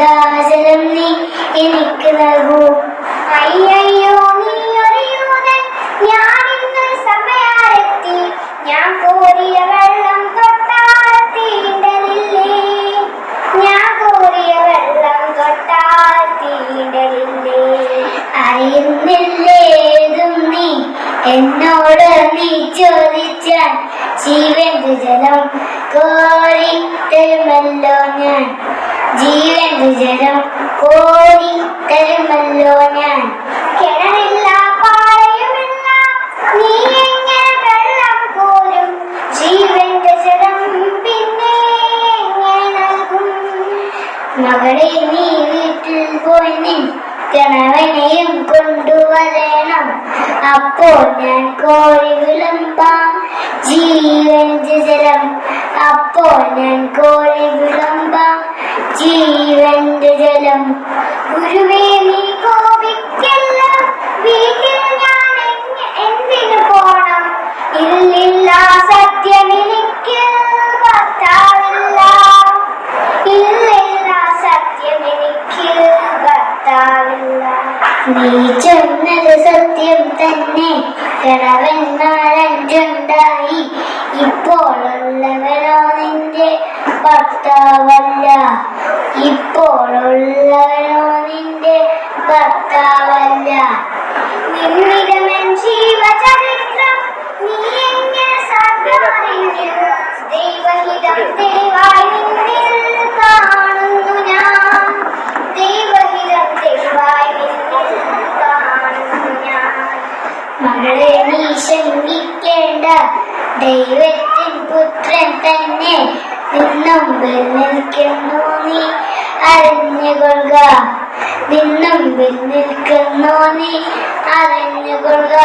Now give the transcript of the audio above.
ഗംഗാജലം നീ എനിക്ക് നൽകൂ. അയ്യോ നീ അറിയൂതൻ ഞാൻ ഇന്ന് സമയാരെത്തി ഞാൻ കോരിയ വെള്ളം തൊട്ടാൽ ഞാൻ കോരിയ വെള്ളം തൊട്ടാൽ അറിയുന്നില്ലേതും നീ? എന്നോട് നീ ചോദിച്ചാൽ ജീവന്റെ ജലം കോരി തരുമല്ലോ ഞാൻ. ജീവന്റെ വിജയം കോരി തരുമല്ലോ ഞാൻ. കിണറില്ല പാറയുമില്ല നീ എങ്ങനെ വെള്ളം കോരും? ജീവന്റെ ജലം പിന്നെ എങ്ങനെ നൽകും? മകളെ നീ വീട്ടിൽ പോയി നിൻ കിണവനെയും കൊണ്ടുവരണം. അപ്പോൾ ഞാൻ കോഴി വിളമ്പാം. ജീവന്റെ ജലം അപ്പോൾ ഞാൻ കോഴി ഗുരുവേ നീ വീട്ടിൽ ഞാൻ എന്തിനു പോണം? ഇല്ലില്ല സത്യമെനിക്ക് ഭർത്താവില്ല. ഇല്ലില്ല സത്യമെനിക്ക് ഭർത്താവില്ല. നീ ചെന്നത് സത്യം തന്നെ കിളവൻ ഇപ്പോഴുള്ളവരോ നിന്റെ ഭർത്താവല്ല. ഇപ്പോഴുള്ളവനോ നിന്റെ ഭർത്താവല്ല നിന്നിടമൻ ജീവചരിത്രം നീ എങ്ങനെ സാധ്യമറിഞ്ഞു ദൈവഹിതം ദൈവായി കാണുന്നു ഞാൻ. ദൈവഹിതം നിന്നിൽ കാണുന്നു ഞാൻ. മകളെ നീ ശങ്കിക്കേണ്ട ദൈവത്തിൻ പുത്രൻ തന്നെ നിന്നുമ്പിൽ നിൽക്കുന്നു നീ. അറിഞ്ഞുകൊള്ളുക. നിന്നുമ്പിൽ നിൽക്കുന്നു നീ അറിഞ്ഞുകൊള്ളുക